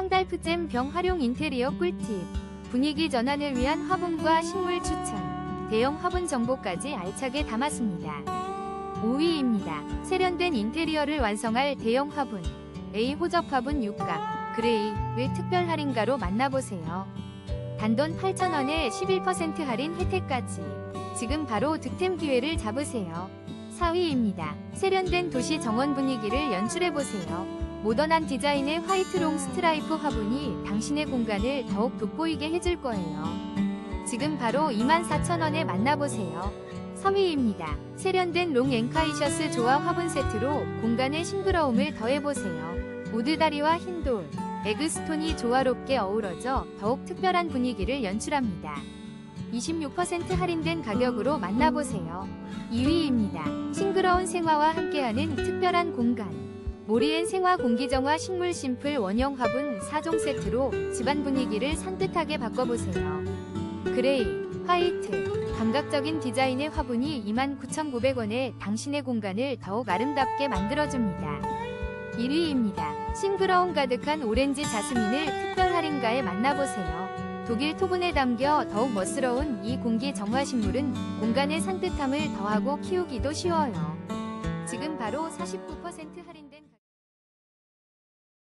샹달프잼 병 활용 인테리어 꿀팁. 분위기 전환을 위한 화분과 식물 추천. 대형 화분 정보까지 알차게 담았습니다. 5위입니다. 세련된 인테리어를 완성할 대형 화분. A 호접 화분 육각, 그레이의 특별 할인가로 만나보세요. 단돈 8,000원에 11% 할인 혜택까지. 지금 바로 득템 기회를 잡으세요. 4위입니다. 세련된 도시 정원 분위기를 연출해보세요. 모던한 디자인의 화이트롱 스트라이프 화분이 당신의 공간을 더욱 돋보이게 해줄 거예요. 지금 바로 24,000원에 만나보세요. 3위입니다. 세련된 롱 앵카이셔스 조화 화분 세트로 공간의 싱그러움을 더해보세요. 우드다리와 흰돌, 에그스톤이 조화롭게 어우러져 더욱 특별한 분위기를 연출합니다. 26% 할인된 가격으로 만나보세요. 2위입니다. 싱그러운 생화와 함께하는 특별한 공간. 모리엔 생화 공기정화 식물 심플 원형 화분 4종 세트로 집안 분위기를 산뜻하게 바꿔보세요. 그레이, 화이트, 감각적인 디자인의 화분이 29,900원에 당신의 공간을 더욱 아름답게 만들어줍니다. 1위입니다. 싱그러움 가득한 오렌지 자스민을 특별 할인가에 만나보세요. 독일 토분에 담겨 더욱 멋스러운 이 공기 정화 식물은 공간의 산뜻함을 더하고 키우기도 쉬워요. 지금 바로 49% 할인된